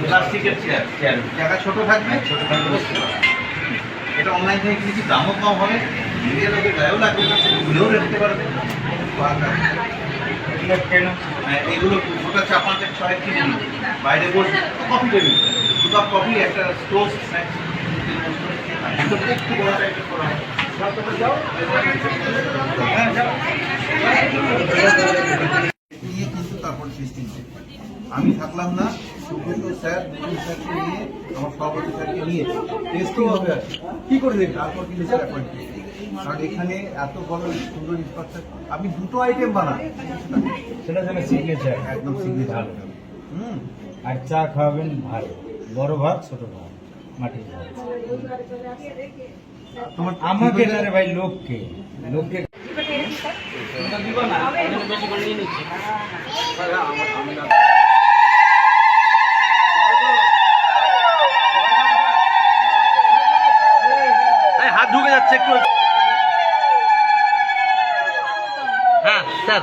প্লাস্টিকের chair chair জায়গা ছোট থাকবে ছোট থাকবে এটা অনলাইন থেকে কিনেছি দামও কম হবে নিজের লোকের গায়েও লাগবে না পারবে হ্যাঁ, এগুলো গোটা চা পাঁচের ছয় কিনে নিই বাইরে বসে কফি টেবিল দুটো কফি একটা স্টোভ একটু বড় টাইপের করা হয়। হ্যাঁ, যাও। নিয়ে কিন্তু তারপর সৃষ্টি আমি থাকলাম না। স্যার দুজন স্যারকে নিয়ে আমার সভাপতি স্যারকে নিয়ে টেস্টিং হবে আর কি। কি করে দেখবেন তারপর কিন্তু স্যার অ্যাপয়েন্ট কারণ এখানে এত বড় সুন্দর ইনফ্রাস্ট্রাকচার আপনি দুটো আইটেম বানান। সেটা যেন সিগনেচার একদম সিগনেচার হুম। আর চা খাওয়াবেন ভালো। বড় ভাত ছোট ভাত মাটির ভাত। তোমার আমাকে না রে ভাই লোককে। লোককে হাত ঢুকে যাচ্ছে একটু। হ্যাঁ স্যার।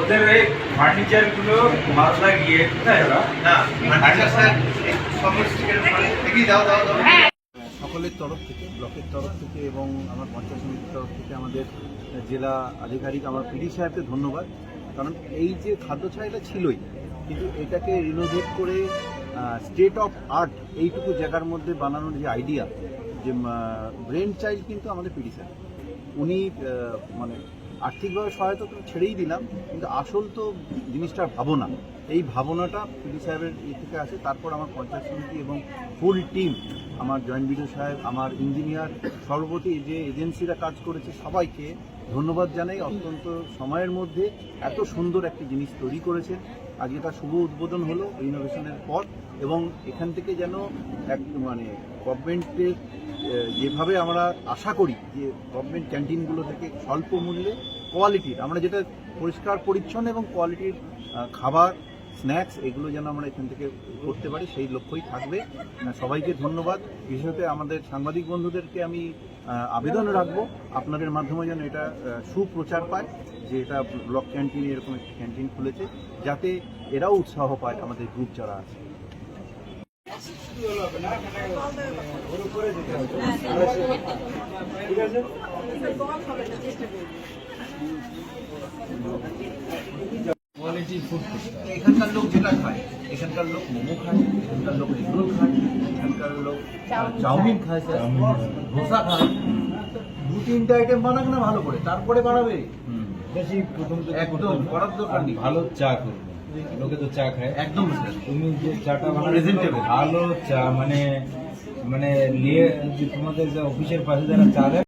ওদের এই ফার্নিচারগুলো মালদা গিয়ে কোথায় ওরা না স্যার হ্যাঁ। সকলের তরফ থেকে ব্লকের তরফ থেকে এবং আমার পঞ্চায়েত সমিতির তরফ থেকে আমাদের জেলা আধিকারিক আমার পিডি সাহেবকে ধন্যবাদ। কারণ এই যে খাদ্য ছাড়া ছিলই কিন্তু এটাকে রিনোভেট করে স্টেট অফ আর্ট এইটুকু জায়গার মধ্যে বানানোর যে আইডিয়া যে ব্রেন চাইল্ড কিন্তু আমাদের পিডি সাহেব উনি মানে আর্থিকভাবে সহায়তা তো ছেড়েই দিলাম, কিন্তু আসল তো জিনিসটার ভাবনা। এই ভাবনাটা পিডি সাহেবের ইয়ে থেকে আসে, তারপর আমার পঞ্চায়েত সমিতি এবং ফুল টিম, আমার জয়েন্ট বিডিও সাহেব, আমার ইঞ্জিনিয়ার সর্বতি যে এজেন্সিরা কাজ করেছে সবাইকে ধন্যবাদ জানাই। অত্যন্ত সময়ের মধ্যে এত সুন্দর একটি জিনিস তৈরি করেছেন। আজকে তার শুভ উদ্বোধন হলো ইনোভেশনের পর এবং এখান থেকে যেন এক মানে গভর্নমেন্টের যেভাবে আমরা আশা করি যে গভর্নমেন্ট ক্যান্টিনগুলো থেকে স্বল্প মূল্যে কোয়ালিটির আমরা যেটা পরিষ্কার, পরিচ্ছন্ন এবং কোয়ালিটির খাবার স্ন্যাক্স এগুলো যেন আমরা এখান থেকে করতে পারি, সেই লক্ষ্যই থাকবে। সবাইকে ধন্যবাদ। বিশেষত আমাদের সাংবাদিক বন্ধুদেরকে আমি আবেদন রাখব, আপনাদের মাধ্যমে যেন এটা সুপ্রচার পায়, যে এটা ব্লক ক্যান্টিনে এরকম একটি ক্যান্টিন খুলেছে, যাতে এরাও উৎসাহ পায় আমাদের গ্রুপ যারা আছে ঠিক আছে। এখানকার লোক যেটা খায় এখানকার লোক মোমো খায় এখানকার লোক এগরোল খায় এখানকার লোক চাউমিন খায়। ধোসা খায়। দু তিনটা আইটেম বানাক না ভালো করে তারপরে বানাবে। বেশি প্রথম একদম, করার দরকার নেই। ভালো চা করবে। লোকে তো চা খায়। একদম। তুমি যে চাটা বানাবে Presentable. ভালো চা মানে মানে নিয়ে যে তোমাদের যে অফিসের পাশে যারা চা দেয়